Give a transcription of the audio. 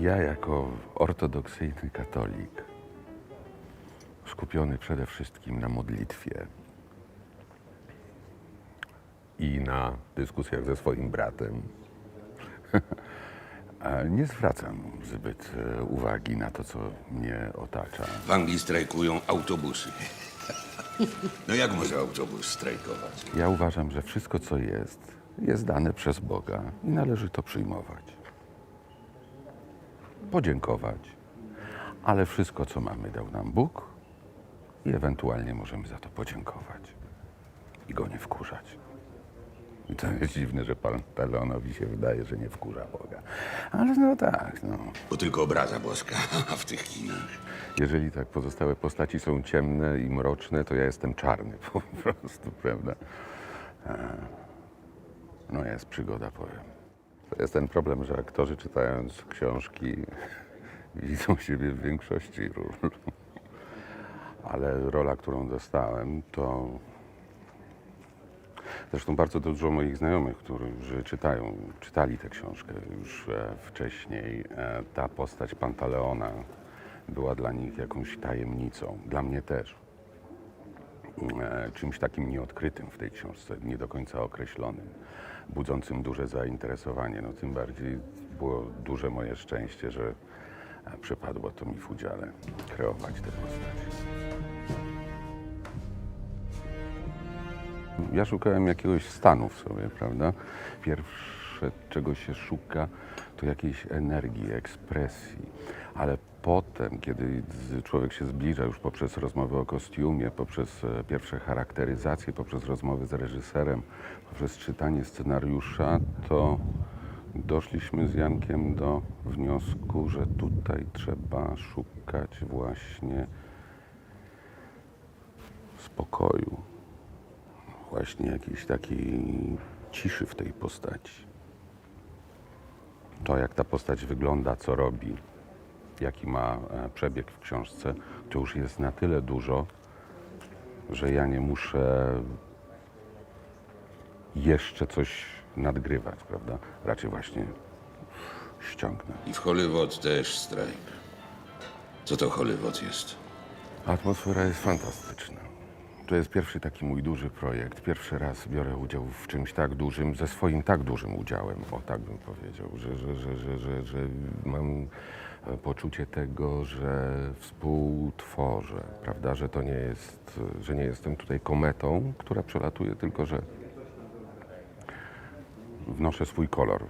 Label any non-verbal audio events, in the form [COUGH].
Ja jako ortodoksyjny katolik, skupiony przede wszystkim na modlitwie i na dyskusjach ze swoim bratem, [LAUGHS] nie zwracam zbyt e, uwagi na to, co mnie otacza. W Anglii strajkują autobusy. No jak może autobus strajkować? Ja uważam, że wszystko, co jest, jest dane przez Boga i należy to przyjmować. Podziękować, ale wszystko, co mamy, dał nam Bóg i ewentualnie możemy za to podziękować i go nie wkurzać. I to jest dziwne, że pan Talonowi się wydaje, że nie wkurza Boga. Ale no tak, no. Bo tylko obraza boska [LAUGHS] w tych kinach. Jeżeli tak pozostałe postaci są ciemne i mroczne, to ja jestem czarny [LAUGHS] po prostu, prawda? E, No jest przygoda, powiem. Jest ten problem, że aktorzy czytając książki [LAUGHS] widzą siebie w większości ról. Ale rola, którą dostałem, to Zresztą bardzo dużo moich znajomych, którzy czytają, czytali tę książkę już e, wcześniej. E, ta postać Pantaleona była dla nich jakąś tajemnicą. Dla mnie też. E, czymś takim nieodkrytym w tej książce, nie do końca określonym, budzącym duże zainteresowanie. No tym bardziej było duże moje szczęście, że e, przypadło to mi w udziale kreować tę postać. Ja szukałem jakiegoś stanu w sobie, prawda? Pierwsze, czego się szuka, to jakiejś energii, ekspresji. Ale potem, kiedy człowiek się zbliża już poprzez rozmowy o kostiumie, poprzez e, pierwsze charakteryzacje, poprzez rozmowy z reżyserem, poprzez czytanie scenariusza, to doszliśmy z Jankiem do wniosku, że tutaj trzeba szukać właśnie spokoju właśnie jakiejś takiej ciszy w tej postaci. To, jak ta postać wygląda, co robi, jaki ma e, przebieg w książce, to już jest na tyle dużo, że ja nie muszę jeszcze coś nadgrywać, prawda? Raczej właśnie ściągnę. I w Hollywood też strajk. Co to Hollywood jest? Atmosfera jest fantastyczna. To jest pierwszy taki mój duży projekt. Pierwszy raz biorę udział w czymś tak dużym, ze swoim tak dużym udziałem, o tak bym powiedział, że, że, że, że, że, że mam e, poczucie tego, że współtworzę, prawda, że to nie jest, że nie jestem tutaj kometą, która przelatuje, tylko że wnoszę swój kolor